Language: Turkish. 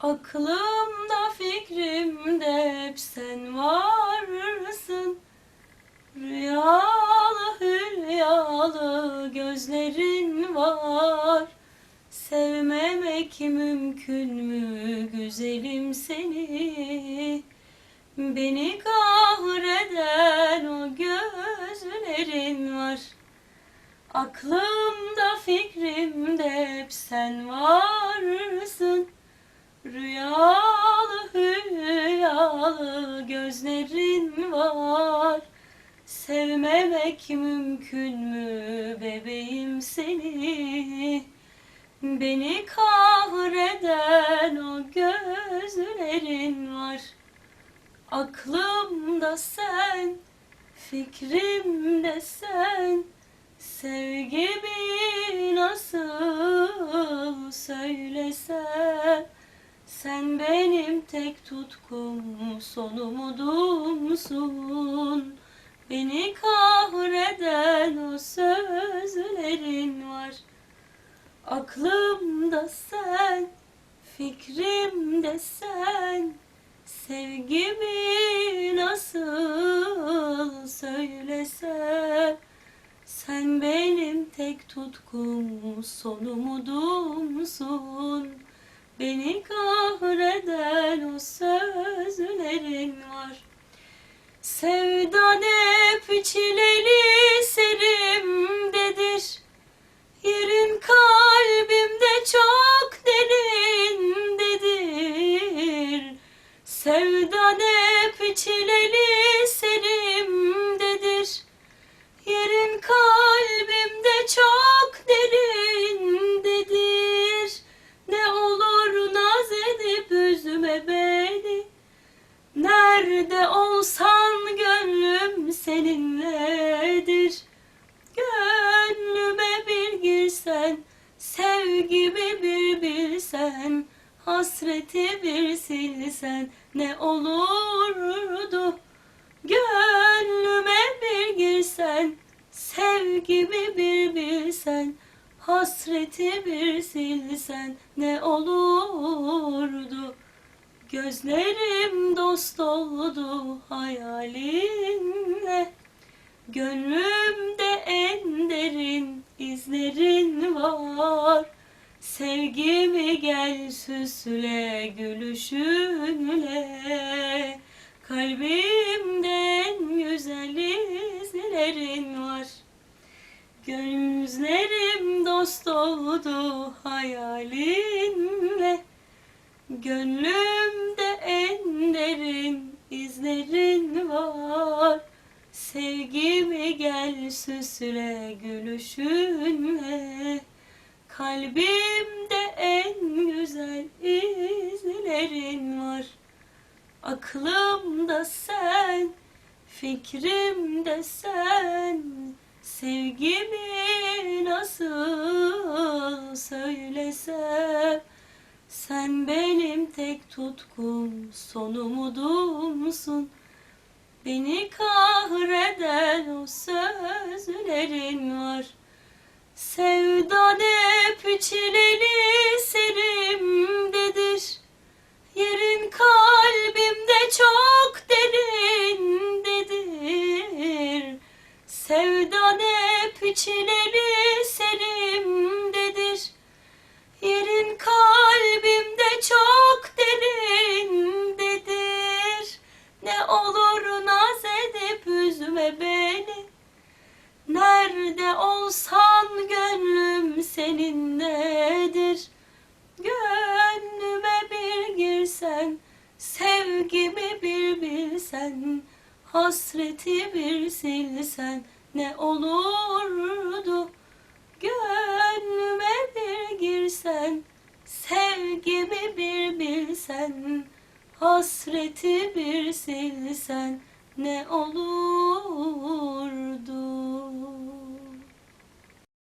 Aklımda fikrimde hep sen varsın Rüyalı hülyalı gözlerin var. Sevmemek mümkün mü güzelim seni? Beni kahreden o gözlerin var. Aklımda fikrimde hep sen varsın Rüyalı hülyalı gözlerin var. Sevmemek mümkün mü bebeğim seni? Beni kahreden o gözlerin var. Aklımda sen, fikrimde sen. Sevgimi nasıl söylesem? Sen benim tek tutkum son umudumsun. Beni kahreden o sözlerin var. Aklımda sen, fikrimde sen. Sevgimi nasıl söylesem? Sen benim tek tutkum son umudumsun Beni kahreden o sözlerin var. Sevdan hep çileli Nerede olsan gönlüm seninledir. Gönlüme bir girsen Sevgimi bir bilsen Hasreti bir silsen Ne olurdu? Gönlüme bir girsen Sevgimi bir bilsen Hasreti bir silsen Ne olurdu Gözlerim dost oldu hayalinle Gönlümde en derin izlerin var. Sevgimi gel süsle gülüşünle. Kalbimde en güzel izlerin var. Gözlerim dost oldu hayalinle derin izlerin var. Sevgimi gel süsle gülüşünle. Kalbimde en güzel izlerin var. Aklımda sen, fikrimde sen. Sevgimi nasıl söylesem Sen benim tek tutkum son umudumsun. Beni kahreden o sözlerin var. Sevdan hep çileli serimdedir. Yerin kalbimde çok derindedir Sevdan hep çileli Hasreti bir silsen Ne olurdu? Gönlüme bir girsen Sevgimi bir bilsen Hasreti bir silsen Ne olurdu